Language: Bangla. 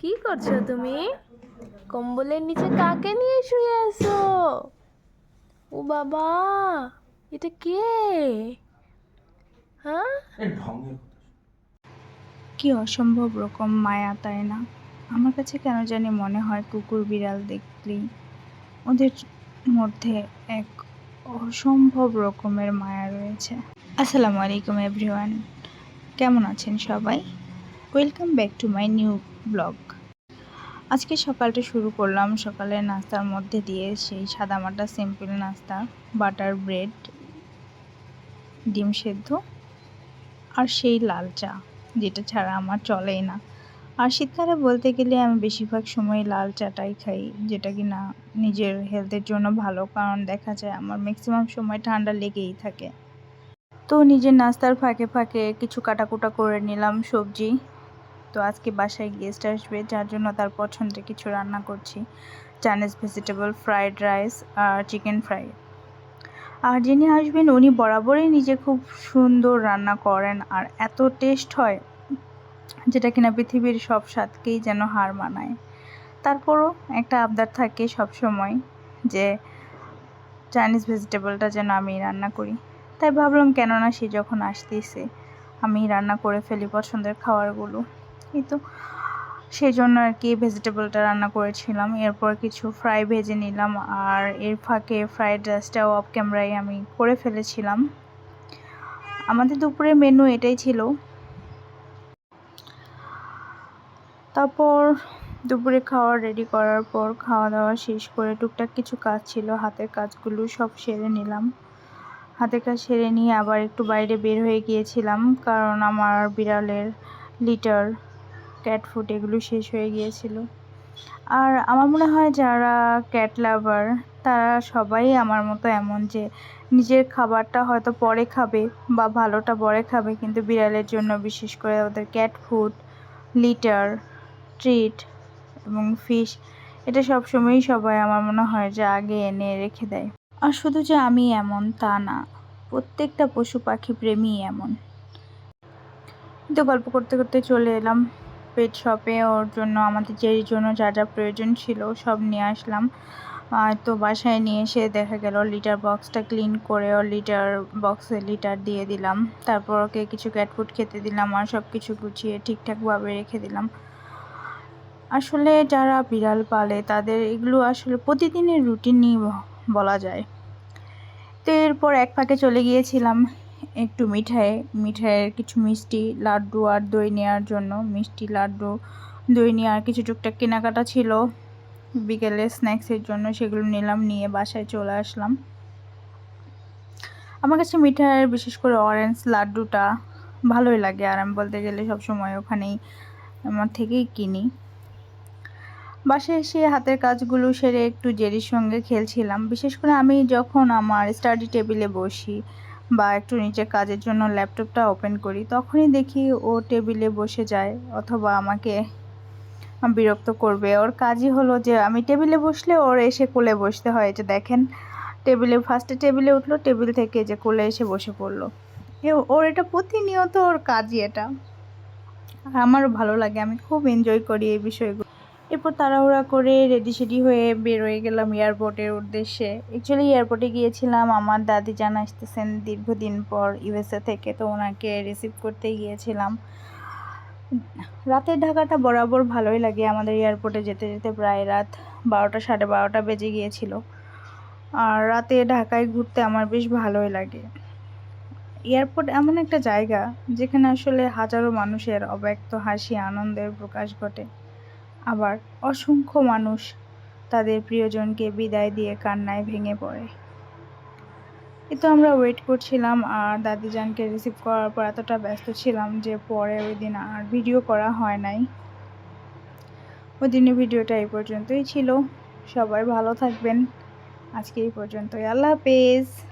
কি করছ তুমি? কম্বলের নিচে কাকে নিয়ে শুয়ে আছো? ও বাবা এটা কে? হ্যাঁ? কি অসম্ভব রকম মায়া তাই না? আমার কাছে কেন জানি মনে হয় কুকুর বিড়াল দেখলেই ওদের মধ্যে এক অসম্ভব রকমের মায়া রয়েছে। আসসালামু আলাইকুম এভরিওয়ান। কেমন আছেন সবাই? Welcome back to my new blog. আজকে সকালটা শুরু করলাম সকালের নাস্তার মধ্যে দিয়ে সেই সাদামাটা সিম্পল নাস্তা বাটার ব্রেড ডিম সেদ্ধ আর সেই লাল চা, যেটা ছাড়া আমার চলেই না। আর শীতকালে বলতে গেলে আমি বেশিরভাগ সময় লাল চাটাই খাই, যেটা কি না নিজের হেলথের জন্য ভালো, কারণ দেখা যায় আমার ম্যাক্সিমাম সময় ঠান্ডা লেগেই থাকে। তো নিজের নাস্তার ফাঁকে ফাঁকে কিছু কাটাকুটা করে নিলাম সবজি তো আজকে বাসায় গেস্ট আসবে, যার জন্য তার পছন্দের কিছু রান্না করছি। চাইনিজ ভেজিটেবল ফ্রাইড রাইস আর চিকেন ফ্রাই আর যিনি আসবেন, উনি বরাবরই নিজে খুব সুন্দর রান্না করেন আর এত টেস্ট হয় যেটা কিনা পৃথিবীর সব স্বাদকেই যেন হার মানায়। তারপরও একটা আবদার থাকে সব সময় যে চাইনিজ ভেজিটেবলটা যেন আমি রান্না করি। তাই ভাবলাম কেননা সে যখন আসতেছে, আমি রান্না করে ফেলি পছন্দের খাবারগুলো। এই তো। সেই জন্য আর কি ভেজিটেবলটা রান্না করেছিলাম। এরপর কিছু ফ্রাই ভেজে নিলাম। আর এর ফাঁকে ফ্রাইড রাইসটাও অফ ক্যামেরায় আমি করে ফেলেছিলাম। আমাদের দুপুরের মেনু এটাই ছিল। তারপর দুপুরে খাওয়া রেডি করার পর খাওয়া দাওয়া শেষ করে টুকটাক কিছু কাজ ছিল। হাতের কাজগুলো সব সেরে নিলাম। হাতের কাজ সেরে নিয়ে আবার একটু বাইরে বের হয়ে গিয়েছিলাম। কারণ আমার বিড়ালের লিটার ক্যাট ফুড এগুলো শেষ হয়ে গিয়েছিল। আর আমার মনে হয় যারা ক্যাট লাভার তারা সবাই আমার মতো এমন যে নিজের খাবারটা হয়তো পরে খাবে বা ভালোটা পরে খাবে, কিন্তু বিড়ালের জন্য বিশেষ করে ওদের ক্যাট ফুড লিটার ট্রিট এবং ফিশ এটা সবসময়ই সবাই আমার মনে হয় যে আগে এনে রেখে দেয়। আর শুধু যে আমি এমন তা না, প্রত্যেকটা পশু পাখি প্রেমী এমন। তো গল্প করতে করতে চলে এলাম। পেট শপে ওর জন্য, আমাদের যেই জন্য যা যা প্রয়োজন ছিল সব নিয়ে আসলাম। তো বাসায় নিয়ে এসে দেখা গেল লিটার বক্সটা ক্লিন করে ওর লিটার বক্সে লিটার দিয়ে দিলাম। তারপর ওকে কিছু ক্যাট ফুড খেতে দিলাম আর সব কিছু গুছিয়ে ঠিকঠাকভাবে রেখে দিলাম। আসলে যারা বিড়াল পালে, তাদের এগুলো আসলে প্রতিদিনের রুটিনই বলা যায়। তো এরপর এক ফাঁকে চলে গিয়েছিলাম। একটু মিঠাই, মিঠাইয়ের কিছু মিষ্টি, লাড্ডু আর দই নেওয়ার জন্য, মিষ্টি, লাড্ডু, দই নিয়ে আর কিছু টুকটাক কেনাকাটা ছিল। বিকেলে স্ন্যাক্সের জন্য সেগুলো নিলাম, নিয়ে বাসায় চলে আসলাম। আমার কাছে মিঠাইয়ের বিশেষ করে অরেঞ্জ লাড্ডুটা ভালোই লাগে আর আমি বলতে গেলে সব সময় ওখানেই আমার থেকেই কিনি। বাসায় এসে হাতের কাজগুলো সেরে একটু জেরির সঙ্গে খেলছিলাম। বিশেষ করে আমি যখন আমার স্টাডি টেবিলে বসি বা একটু নিচে কাজের জন্য ল্যাপটপটা ওপেন করি, তখনই দেখি ও টেবিলে বসে যায় অথবা আমাকে বিরক্ত করবে। ওর কাজই হলো যে, আমি টেবিলে বসলে ওর এসে কোলে বসতে হয়। যে দেখেন, টেবিলে ফার্স্টে টেবিলে উঠল, টেবিল থেকে যে কোলে এসে বসে পড়ল। ওর এটা প্রতিনিয়ত ওর কাজই এটা। আমারও ভালো লাগে, আমি খুব এনজয় করি এই বিষয়গুলো। এরপর তাড়াহুড়া করে রেডি সেডি হয়ে বেরোয় গেলাম এয়ারপোর্টের উদ্দেশ্যে। অ্যাকচুয়ালি এয়ারপোর্টে গিয়েছিলাম, আমার দাদি জান আসতেছেন দীর্ঘদিন পর ইউএসএ থেকে, তো ওনাকে রিসিভ করতে গিয়েছিলাম। রাতের ঢাকাটা বরাবর ভালোই লাগে, আমাদের এয়ারপোর্টে যেতে যেতে প্রায় রাত বারোটা, সাড়ে বারোটা বেজে গিয়েছিল। আর রাতে ঢাকায় ঘুরতে আমার বেশ ভালোই লাগে। এয়ারপোর্ট এমন একটা জায়গা, যেখানে আসলে হাজারো মানুষের অব্যক্ত হাসি, আনন্দের প্রকাশ ঘটে। আবার অসংখ্য মানুষ তাদের প্রিয়জনকে বিদায় দিয়ে কান্নায় ভেঙে পড়ে। এ তো আমরা ওয়েট করছিলাম আর দাদিজানকে রিসিভ করার পর এতটা ব্যস্ত ছিলাম যে পরে ওই দিন আর ভিডিও করা হয় নাই। ওই দিনের ভিডিওটা এই পর্যন্তই ছিল। সবাই ভালো থাকবেন। আজকে এই পর্যন্তই। আল্লাহ হাফেজ।